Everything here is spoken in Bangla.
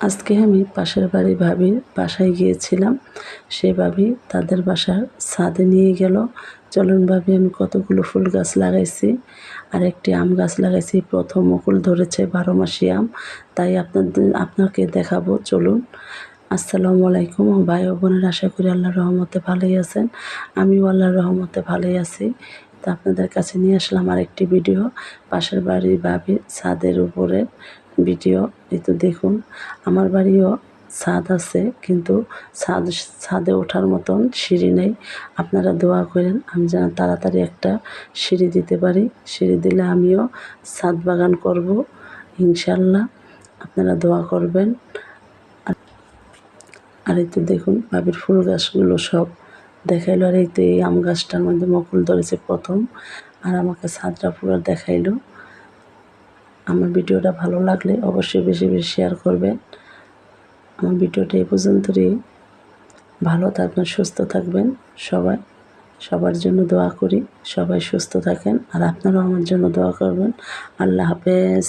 আজকে আমি পাশের বাড়ি ভাবির বাসায় গিয়েছিলাম। সে ভাবি তাদের বাসার ছাদে নিয়ে গেল। চলুন ভাবি, আমি কতগুলো ফুল গাছ লাগাইছি। আর একটি আম গাছ লাগাইছি। প্রথম মুকুল ধরেছে বারো মাসি আম। তাই আপনাদের, আপনাকে দেখাবো। চলুন। আসসালামু আলাইকুম। ভাই ও বোনের আশা করি আল্লাহর রহমতে ভালোই আছেন। আমিও আল্লাহর রহমতে ভালোই আছি। তো আপনাদের কাছে নিয়ে আসলাম আরেকটি ভিডিও। পাশের বাড়ির ভাবি ছাদের উপরে ভিডিও, এই তো দেখুন। আমার বাড়িও ছাদ আছে, কিন্তু ছাদ, ছাদে ওঠার মতন সিঁড়ি নেই। আপনারা দোয়া করেন, আমি যেন তাড়াতাড়ি একটা সিঁড়ি দিতে পারি। সিঁড়ি দিলে আমিও ছাদ বাগান করব, ইনশাল্লাহ। আপনারা দোয়া করবেন। আর- এই তো দেখুন, বাবির ফুল গাছগুলো সব দেখাইলো। আর এই তো এই আম গাছটার মধ্যে মকুল ধরেছে প্রথম। আর আমাকে ছাদটা পুরো দেখাইলো। আমার ভিডিওটা ভালো লাগলে অবশ্যই বেশি বেশি শেয়ার করবেন। আমার ভিডিওটা এ পর্যন্তই। ভালো থাকবেন, সুস্থ থাকবেন সবাই। সবার জন্য দোয়া করি। সবাই সুস্থ থাকেন আর আপনারাও আমার জন্য দোয়া করবেন। আল্লাহ হাফেজ।